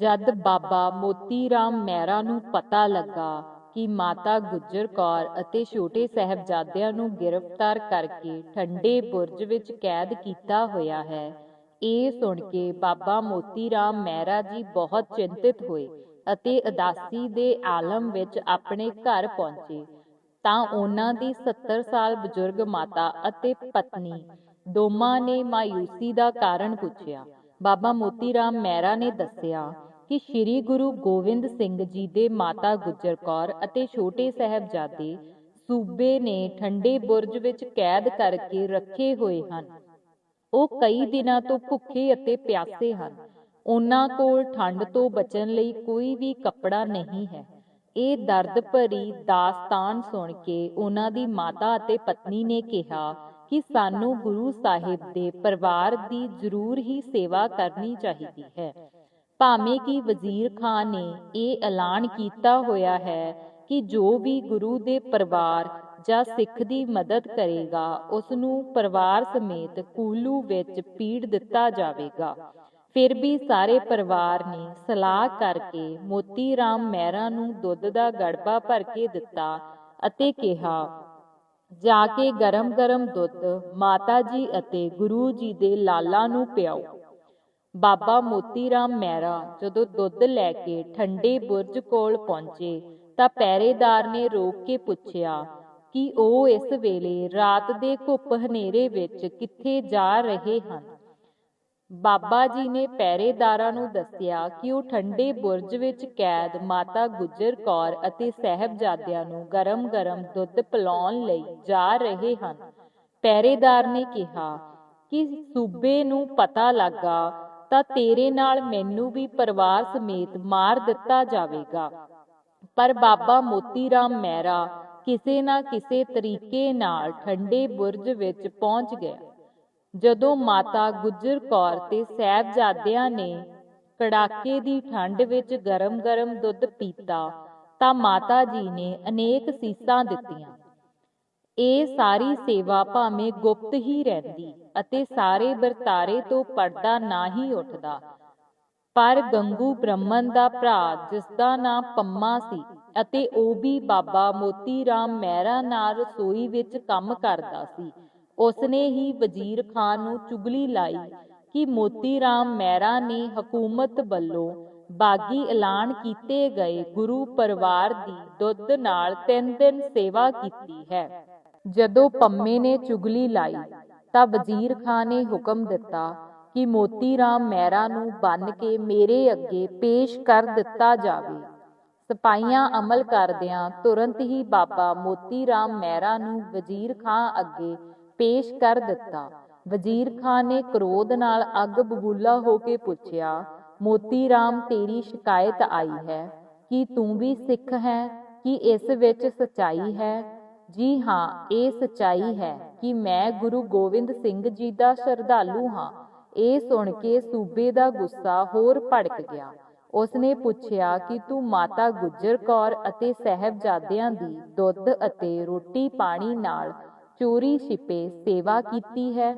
ਜਦ ਬਾਬਾ ਮੋਤੀ ਰਾਮ ਮਹਿਰਾ ਨੂੰ ਪਤਾ ਲੱਗਾ ਕਿ ਮਾਤਾ ਗੁੱਜਰ ਕੌਰ ਅਤੇ ਛੋਟੇ ਸਾਹਿਬਜ਼ਾਦਿਆਂ ਨੂੰ ਗ੍ਰਿਫਤਾਰ ਕਰਕੇ ਠੰਡੇ ਬੁਰਜ ਵਿੱਚ ਕੈਦ ਕੀਤਾ ਹੋਇਆ ਹੈ, ਇਹ ਸੁਣ ਕੇ ਬਾਬਾ ਮੋਤੀ ਰਾਮ ਮਹਿਰਾ ਜੀ ਬਹੁਤ ਚਿੰਤਿਤ ਹੋਏ ਅਤੇ ਉਦਾਸੀ ਦੇ ਆਲਮ ਵਿੱਚ ਆਪਣੇ ਘਰ ਪਹੁੰਚੇ। ਤਾਂ ਉਹਨਾਂ ਦੀ 70 ਸਾਲ ਬਜ਼ੁਰਗ ਮਾਤਾ ਅਤੇ ਪਤਨੀ ਦੋਵਾਂ ਨੇ ਮਾਯੂਸੀ ਦਾ ਕਾਰਨ ਪੁੱਛਿਆ। ਬਾਬਾ ਮੋਤੀ ਰਾਮ ਮਹਿਰਾ ਨੇ ਦੱਸਿਆ ਕਿ ਸ੍ਰੀ ਗੁਰੂ ਗੋਬਿੰਦ ਸਿੰਘ ਜੀ ਦੇ ਮਾਤਾ ਗੁਜਰ ਕੌਰ ਅਤੇ ਛੋਟੇ ਸਾਹਿਬਜ਼ਾਦੇ ਸੂਬੇ ਨੇ ਠੰਡੇ ਬੁਰਜ ਵਿੱਚ ਕੈਦ ਕਰਕੇ ਰੱਖੇ ਹੋਏ ਹਨ। ਉਹ ਕਈ ਦਿਨਾਂ ਤੋਂ ਭੁੱਖੇ ਅਤੇ ਪਿਆਸੇ ਹਨ। ਉਹਨਾਂ ਕੋਲ ਠੰਡ ਤੋਂ ਬਚਣ ਲਈ ਕੋਈ ਵੀ ਕੱਪੜਾ ਨਹੀਂ ਹੈ। ਇਹ ਦਰਦ ਭਰੀ ਦਾਸਤਾਨ ਸੁਣ ਕੇ ਉਹਨਾਂ ਦੀ ਮਾਤਾ ਅਤੇ ਪਤਨੀ ਨੇ ਕਿਹਾ ਕਿ ਸਾਨੂੰ ਗੁਰੂ ਸਾਹਿਬ ਦੇ ਪਰਿਵਾਰ ਦੀ ਜ਼ਰੂਰ ਹੀ ਸੇਵਾ ਕਰਨੀ ਚਾਹੀਦੀ ਹੈ। ਭਾਵੇਂ ਕਿ ਵਜ਼ੀਰ ਖਾਨ ਨੇ ਇਹ ਐਲਾਨ ਕੀਤਾ ਹੋਇਆ ਹੈ ਕਿ ਜੋ ਵੀ ਗੁਰੂ ਦੇ ਪਰਿਵਾਰ ਜਾਂ ਸਿੱਖ ਦੀ ਮਦਦ ਕਰੇਗਾ ਉਸ ਨੂੰ ਪਰਿਵਾਰ ਸਮੇਤ ਕੂਲੂ ਵਿੱਚ ਪੀੜ ਦਿੱਤਾ ਜਾਵੇਗਾ। ਫਿਰ ਵੀ ਸਾਰੇ ਪਰਿਵਾਰ ਨੇ ਸਲਾਹ ਕਰਕੇ ਮੋਤੀ ਰਾਮ ਮਹਿਰਾ ਨੂੰ ਦੁੱਧ ਦਾ ਗੜਬਾ ਭਰ ਕੇ ਦਿੱਤਾ ਅਤੇ ਕਿਹਾ ਜਾ ਕੇ ਗਰਮ-ਗਰਮ ਦੁੱਧ ਮਾਤਾ ਜੀ ਅਤੇ ਗੁਰੂ ਜੀ ਦੇ ਲਾਲਾਂ ਨੂੰ ਪਿਆਓ। ਬਾਬਾ ਮੋਤੀ ਰਾਮ ਮਹਿਰਾ ਜਦੋਂ ਦੁੱਧ ਲੈ ਕੇ ਠੰਡੇ ਬੁਰਜ ਕੋਲ ਪਹੁੰਚੇ ਤਾਂ ਪਹਿਰੇਦਾਰ ਨੇ ਰੋਕ ਕੇ ਪੁੱਛਿਆ ਕਿ ਉਹ ਇਸ ਵੇਲੇ ਰਾਤ ਦੇ ਘੁੱਪ ਹਨੇਰੇ ਵਿੱਚ ਕਿੱਥੇ ਜਾ ਰਹੇ ਹਨ? ਬਾਬਾ ਜੀ ਨੇ ਪਹਿਰੇਦਾਰਾਂ ਨੂੰ ਦੱਸਿਆ ਕਿ ਉਹ ਠੰਡੇ ਬੁਰਜ ਵਿੱਚ ਕੈਦ, ਮਾਤਾ ਗੁਜਰ ਕੌਰ ਅਤੇ ਸਹਿਬਜ਼ਾਦਿਆਂ ਨੂੰ ਗਰਮ-ਗਰਮ ਦੁੱਧ ਪਿਲਾਉਣ ਲਈ ਜਾ ਰਹੇ ਹਨ। ਪਹਿਰੇਦਾਰ ਨੇ ਕਿਹਾ ਕਿ ਸੂਬੇ ਨੂੰ ਪਤਾ ਲੱਗਾ ਤਾਂ ਤੇਰੇ ਨਾਲ ਮੈਨੂੰ ਵੀ ਪਰਿਵਾਰ ਸਮੇਤ ਮਾਰ ਦਿੱਤਾ ਜਾਵੇਗਾ। ਪਰ ਬਾਬਾ ਮੋਤੀ ਰਾਮ ਮਹਿਰਾ ਕਿਸੇ ਨਾ ਕਿਸੇ ਤਰੀਕੇ ਨਾਲ ਠੰਡੇ ਬੁਰਜ ਵਿੱਚ ਪਹੁੰਚ ਗਿਆ। ਜਦੋਂ ਮਾਤਾ ਗੁਜਰ ਕੌਰ ਤੇ ਸਹਿਬਜ਼ਾਦਿਆਂ ਨੇ ਕੜਾਕੇ ਦੀ ਠੰਡ ਵਿੱਚ ਗਰਮ-ਗਰਮ ਦੁੱਧ ਪੀਤਾ, ਤਾਂ ਮਾਤਾ ਜੀ ਨੇ ਅਨੇਕ ਸੀਸਾਂ ਦਿੱਤੀਆਂ। ਇਹ ਸਾਰੀ ਸੇਵਾ ਭਾਵੇਂ ਗੁਪਤ ਹੀ ਰਹਿੰਦੀ ਅਤੇ ਸਾਰੇ ਵਰਤਾਰੇ ਤੋਂ ਪਰਦਾ ਨਾ ਹੀ ਉੱਠਦਾ, ਪਰ ਗੰਗੂ ਬ੍ਰਹਮਨ ਦਾ ਭਰਾ ਜਿਸ ਦਾ ਨਾਮ ਪੰਮਾ ਸੀ ਅਤੇ ਉਹ ਵੀ ਬਾਬਾ ਮੋਤੀ ਰਾਮ ਮਹਿਰਾ ਨਾਲ ਰਸੋਈ ਵਿੱਚ ਕੰਮ ਕਰਦਾ ਸੀ ਉਸਨੇ ਹੀ ਵਜ਼ੀਰ ਖਾਨ ਨੂੰ ਚੁਗਲੀ ਲਾਈ ਕਿ ਮੋਤੀ ਰਾਮ ਮਹਿਰਾ ਨੇ ਹਕੂਮਤ ਵੱਲੋਂ ਬਾਗੀ ਐਲਾਨ ਕੀਤੇ ਗਏ ਗੁਰੂ ਪਰਿਵਾਰ ਦੀ ਦੁੱਧ ਨਾਲ ਤਿੰਨ ਦਿਨ ਸੇਵਾ ਕੀਤੀ ਹੈ। ਜਦੋਂ ਪੰਮੇ ਨੇ ਚੁਗਲੀ ਲਾਈ, ਤਾਂ ਵਜ਼ੀਰ ਖਾਨ ਨੇ ਹੁਕਮ ਦਿੱਤਾ ਕਿ ਮੋਤੀ ਰਾਮ ਮਹਿਰਾ ਨੂੰ ਬੰਨ ਕੇ ਮੇਰੇ ਅੱਗੇ ਪੇਸ਼ ਕਰ ਦਿੱਤਾ ਜਾਵੇ। ਸਿਪਾਹੀਆਂ ਅਮਲ ਕਰਦਿਆਂ ਤੁਰੰਤ ਹੀ ਬਾਬਾ ਮੋਤੀ ਰਾਮ ਮਹਿਰਾ ਨੂੰ ਵਜ਼ੀਰ ਖਾਨ ਅੱਗੇ ਪੇਸ਼ ਕਰ ਦਿੱਤਾ। ਵਜ਼ੀਰ ਖਾਨ ਨੇ ਕ੍ਰੋਧ ਨਾਲ ਅੱਗ ਬਬੂਲਾ ਹੋ ਕੇ ਪੁੱਛਿਆ, ਮੋਤੀ ਰਾਮ, ਤੇਰੀ ਸ਼ਿਕਾਇਤ ਆਈ ਹੈ ਕਿ ਤੂੰ ਵੀ ਸਿੱਖ ਹੈ, ਕਿ ਇਸ ਵਿੱਚ ਸਚਾਈ ਹੈ? ਜੀ ਹਾਂ, ਇਹ ਸਚਾਈ ਹੈ ਕਿ ਮੈਂ ਗੁਰੂ ਗੋਬਿੰਦ ਸਿੰਘ ਜੀ ਦਾ ਸ਼ਰਧਾਲੂ ਹਾਂ। ਇਹ ਸੁਣ ਕੇ ਸੂਬੇ ਦਾ ਗੁੱਸਾ ਹੋਰ ਭੜਕ ਗਿਆ। ਉਸਨੇ ਪੁੱਛਿਆ ਕਿ ਤੂੰ ਮਾਤਾ ਗੁਜਰ ਕੌਰ ਅਤੇ ਸਹਿਬਜ਼ਾਦਿਆਂ ਦੀ ਦੁੱਧ ਅਤੇ ਰੋਟੀ ਪਾਣੀ ਨਾਲ ਚੋਰੀ ਛਿਪੇ ਸੇਵਾ ਕੀਤੀ ਹੈ।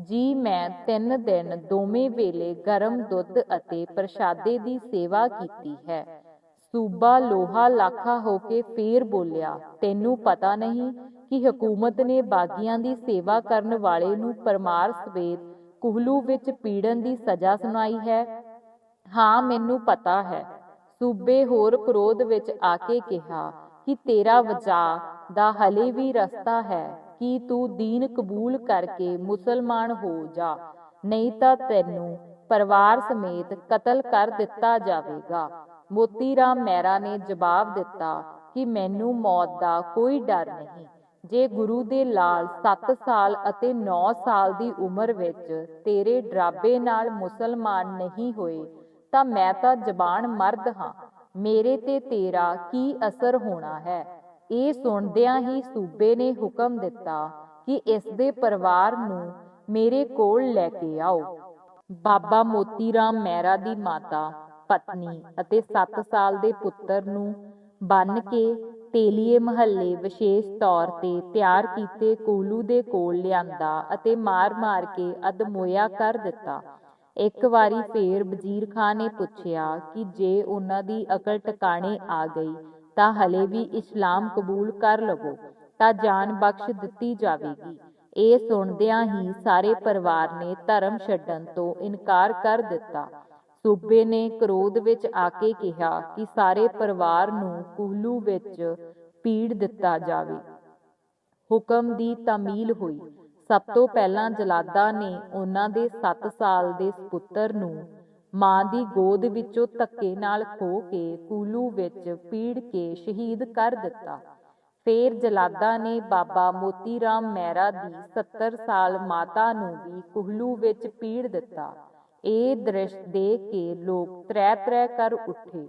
ਜੀ ਮੈਂ ਤਿੰਨ ਦਿਨ ਦੋਵੇਂ ਵੇਲੇ ਗਰਮ ਦੁੱਧ ਅਤੇ ਪ੍ਰਸ਼ਾਦੇ ਦੀ ਸੇਵਾ ਕੀਤੀ ਹੈ। ਸੂਬਾ ਲੋਹਾ ਲਾਖਾ ਹੋ ਕੇ ਫੇਰ ਬੋਲਿਆ, ਤੈਨੂੰ ਪਤਾ ਨਹੀਂ ਕਿ ਹਕੂਮਤ ਨੇ ਬਾਗੀਆਂ ਦੀ ਸੇਵਾ ਕਰਨ ਵਾਲੇ ਨੂੰ ਪਰਮਾਰ ਸਵੇਤ ਕੁਹਲੂ ਵਿੱਚ ਪੀੜਨ ਦੀ ਸਜ਼ਾ ਸੁਣਾਈ ਹੈ? ਹਾਂ, ਮੈਨੂੰ ਪਤਾ ਹੈ। ਸੂਬੇ ਹੋਰ ਕ੍ਰੋਧ ਵਿੱਚ ਆ ਕੇ ਕਿਹਾ, ਕਿ ਤੇਰਾ ਵਜਾ ਦਾ ਹਲੇ ਵੀ ਰਸਤਾ ਹੈ। ਕਿ ਤੂੰ ਦੀਨ ਕਬੂਲ ਕਰਕੇ ਮੁਸਲਮਾਨ ਹੋ ਜਾ, ਨਹੀਂ ਤਾਂ ਤੈਨੂੰ ਪਰਿਵਾਰ ਸਮੇਤ ਕਤਲ ਕਰ ਦਿੱਤਾ ਜਾਵੇਗਾ। ਮੋਤੀ ਰਾਮ ਮਹਿਰਾ ਨੇ ਜਵਾਬ ਦਿੱਤਾ ਕਿ ਮੈਨੂੰ ਮੌਤ ਦਾ ਕੋਈ ਡਰ ਨਹੀਂ। ਜੇ ਗੁਰੂ ਦੇ ਲਾਲ 7 ਸਾਲ ਅਤੇ 9 ਸਾਲ ਦੀ ਉਮਰ ਵਿੱਚ ਤੇਰੇ ਡਰਾਬੇ ਨਾਲ ਮੁਸਲਮਾਨ ਨਹੀਂ ਹੋਏ, ਤਾਂ ਮੈਂ ਤਾਂ ਜ਼ਬਾਨ ਮਰਦ ਹਾਂ। ਮੇਰੇ ਤੇ ਤੇਰਾ ਕੀ ਅਸਰ ਹੋਣਾ ਹੈ? ਇਹ ਸੁਣਦਿਆਂ ਹੀ ਸੂਬੇ ਨੇ ਹੁਕਮ ਦਿੱਤਾ ਕਿ ਇਸ ਦੇ ਪਰਿਵਾਰ ਨੂੰ ਮੇਰੇ ਕੋਲ ਲੈ ਕੇ ਆਓ। ਬਾਬਾ ਮੋਤੀ ਰਾਮ ਮਹਿਰਾ ਦੀ ਮਾਤਾ, ਪਤਨੀ ਅਤੇ 7 ਸਾਲ ਦੇ ਪੁੱਤਰ ਨੂੰ ਬੰਨ ਕੇ ਤੇਲੀਏ ਮਹੱਲੇ ਵਿਸ਼ੇਸ਼ ਤੌਰ ਤੇ ਤਿਆਰ ਕੀਤੇ ਕੋਲੂ ਦੇ ਕੋਲ ਲਿਆਂਦਾ ਅਤੇ ਮਾਰ-ਮਾਰ ਕੇ ਅਦਮੋਇਆ ਕਰ ਦਿੱਤਾ। ਇੱਕ ਵਾਰੀ ਫੇਰ ਵਜ਼ੀਰ ਖਾਨ ਨੇ ਪੁੱਛਿਆ ਕਿ ਜੇ ਉਹਨਾਂ ਦੀ ਅਕਲ ਟਿਕਾਣੇ ਆ ਗਈ ਤਾਂ ਹਲੇ ਵੀ ਇਸਲਾਮ ਕਬੂਲ ਕਰ ਲਵੋ, ਤਾਂ ਜਾਨ ਬਖਸ਼ ਦਿੱਤੀ ਜਾਵੇਗੀ। ਇਹ ਸੁਣਦਿਆਂ ਹੀ ਸਾਰੇ ਪਰਿਵਾਰ ਨੇ ਧਰਮ ਛੱਡਣ ਤੋਂ ਇਨਕਾਰ ਕਰ ਦਿੱਤਾ। ਸੂਬੇ ਨੇ ਕਰੋਧ ਵਿੱਚ ਆ ਕੇ ਕਿਹਾ ਕਿ ਸਾਰੇ ਪਰਿਵਾਰ ਨੂੰ ਕੁਹਲੂ ਵਿੱਚ ਪੀੜ ਦਿੱਤਾ ਜਾਵੇ। ਹੁਕਮ ਦੀ ਤਾਮੀਲ ਹੋਈ। ਸਭ ਤੋਂ ਪਹਿਲਾਂ ਜਲਾਦਾ ਨੇ ਉਹਨਾਂ ਦੇ 7 ਸਾਲ ਦੇ ਸੁਪੁੱਤਰ ਨੂੰ ਮਾਂ ਦੀ ਗੋਦ ਵਿੱਚੋਂ ਧੱਕੇ ਨਾਲ ਖੋ ਕੇ ਕੂਲੂ ਵਿੱਚ ਪੀੜ ਕੇ ਸ਼ਹੀਦ ਕਰ ਦਿੱਤਾ। ਫੇਰ ਜਲਾਦਾ ਨੇ ਬਾਬਾ ਮੋਤੀ ਰਾਮ ਮਹਿਰਾ ਦੀ 70 ਸਾਲ ਮਾਤਾ ਨੂੰ ਵੀ ਕੁਹਲੂ ਵਿੱਚ ਪੀੜ ਦਿੱਤਾ। ਇਹ ਦ੍ਰਿਸ਼ ਦੇਖ ਕੇ ਲੋਕ ਤ੍ਰੈ ਤ੍ਰੈ ਕਰ ਉੱਠੇ।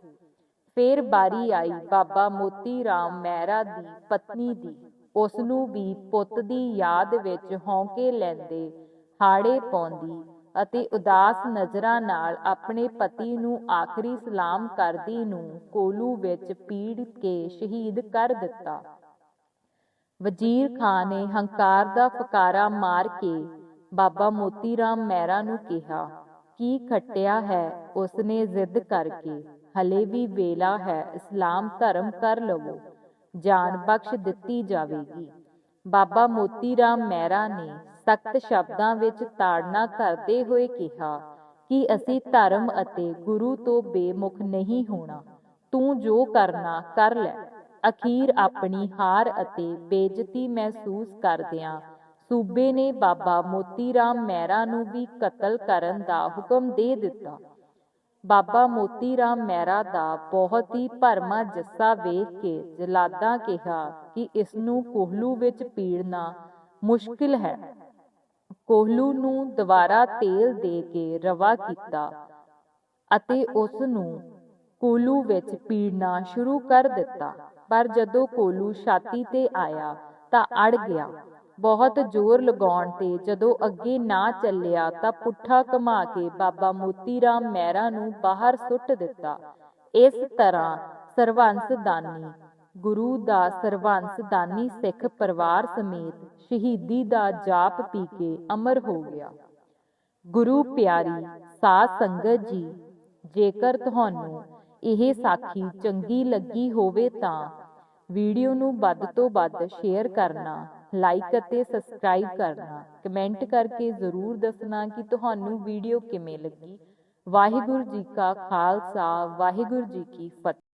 ਫੇਰ ਬਾਰੀ ਆਈ ਬਾਬਾ ਮੋਤੀ ਰਾਮ ਮਹਿਰਾ ਦੀ ਪਤਨੀ ਦੀ। ਉਸ ਨੂੰ ਵੀ ਪੁੱਤ ਦੀ ਯਾਦ ਵਿੱਚ ਹੌਂਕੇ ਲੈਂਦੇ ਹਾੜੇ ਪਾਉਂਦੀ ਅਤੇ ਉਦਾਸ ਨਜ਼ਰਾਂ ਨਾਲ ਆਪਣੇ ਪਤੀ ਨੂੰ ਆਖਰੀ ਸਲਾਮ ਕਰਦੀ ਨੂੰ ਕੋਲੂ ਵਿੱਚ ਪੀੜ ਕੇ ਸ਼ਹੀਦ ਕਰ ਦਿੱਤਾ। ਵਜ਼ੀਰ ਖਾਨ ਨੇ ਹੰਕਾਰ ਦਾ ਫਕਾਰਾ ਮਾਰ ਕੇ ਬਾਬਾ ਮੋਤੀ ਰਾਮ ਮਹਿਰਾ ਨੂੰ ਕਿਹਾ, ਕੀ ਖੱਟਿਆ ਹੈ? ਉਸਨੇ ਜ਼ਿੱਦ ਕਰਕੇ। ਹਲੇ ਵੀ ਵੇਲਾ ਹੈ, ਇਸਲਾਮ ਧਰਮ ਕਰ ਲਵੋ। ਜਾਨ ਬਖਸ਼ ਦਿੱਤੀ ਜਾਵੇਗੀ। ਬਾਬਾ ਮੋਤੀ ਰਾਮ ਮਹਿਰਾ ਨੇ ਸਖਤ ਸ਼ਬਦਾਂ ਵਿੱਚ ਤਾੜਨਾ ਕਰਦੇ ਹੋਏ ਕਿਹਾ ਕਿ ਅਸੀਂ ਧਰਮ ਅਤੇ ਗੁਰੂ ਤੋਂ ਬੇਮੁਖ ਨਹੀਂ ਹੋਣਾ। ਤੂੰ ਜੋ ਕਰਨਾ ਕਰ ਲੈ। ਅਖੀਰ ਆਪਣੀ ਹਾਰ ਅਤੇ ਬੇਇੱਜ਼ਤੀ ਮਹਿਸੂਸ ਕਰਦਿਆਂ ਸੂਬੇ ਨੇ ਬਾਬਾ ਮੋਤੀ ਰਾਮ ਮਹਿਰਾ ਨੂੰ ਵੀ ਕਤਲ ਕਰਨ ਦਾ ਹੁਕਮ ਦੇ ਦਿੱਤਾ। ਬਾਬਾ ਮੋਤੀ ਰਾਮ ਮਹਿਰਾ ਦਾ ਬਹੁਤ ਹੀ ਭਰਮਾ ਜੱਸਾ ਵੇਖ ਕੇ ਜਲਾਦਾਂ ਕਿਹਾ ਕਿ ਇਸ ਨੂੰ ਕੋਹਲੂ ਵਿੱਚ ਪੀੜਨਾ ਮੁਸ਼ਕਿਲ ਹੈ। ਕੋਹਲੂ ਨੂੰ ਦੁਬਾਰਾ ਤੇਲ ਦੇ ਕੇ ਰਵਾ ਕੀਤਾ ਅਤੇ ਉਸ ਨੂੰ ਕੋਲੂ ਵਿੱਚ ਪੀੜਨਾ ਸ਼ੁਰੂ ਕਰ ਦਿੱਤਾ। ਪਰ ਜਦੋਂ ਕੋਲੂ ਛਾਤੀ ਤੇ ਆਇਆ ਤਾਂ ਅੜ ਗਿਆ। ਬਹੁਤ ਜ਼ੋਰ ਲਗਾਉਣ ਤੇ ਜਦੋਂ ਅੱਗੇ ਨਾ ਚੱਲਿਆ ਤਾਂ ਪੁੱਠਾ ਘੁਮਾ ਕੇ ਬਾਬਾ ਮੋਤੀ ਰਾਮ ਮਹਿਰਾ ਨੂੰ ਬਾਹਰ ਸੁੱਟ ਦਿੱਤਾ। ਇਸ ਤਰ੍ਹਾਂ ਸਰਵੰਸ ਦਾਨੀ ਗੁਰੂ ਦਾ ਸਰਵੰਸ ਦਾਨੀ ਸਿੱਖ ਪਰਿਵਾਰ ਸਮੇਤ ਸ਼ਹੀਦੀ ਦਾ ਜਾਪ ਪੀ ਕੇ ਅਮਰ ਹੋ ਗਿਆ। ਗੁਰੂ ਪਿਆਰੀ, ਸਾਧ ਸੰਗਤ ਜੀ, ਜੇਕਰ ਤੁਹਾਨੂੰ ਇਹ ਸਾਖੀ ਚੰਗੀ ਲੱਗੀ ਹੋਵੇ ਤਾਂ ਵੀਡੀਓ ਨੂੰ ਵੱਧ ਤੋਂ ਵੱਧ ਸ਼ੇਅਰ ਕਰਨਾ, ਲਾਈਕ ਅਤੇ ਸਬਸਕ੍ਰਾਈਬ ਕਰਨਾ, ਕਮੈਂਟ ਕਰਕੇ ਜ਼ਰੂਰ ਦੱਸਣਾ ਕਿ ਤੁਹਾਨੂੰ ਵੀਡੀਓ ਕਿਵੇਂ ਲੱਗੀ। ਵਾਹਿਗੁਰੂ ਜੀ ਕਾ ਖਾਲਸਾ, ਵਾਹਿਗੁਰੂ ਜੀ ਕੀ ਫਤਿਹ।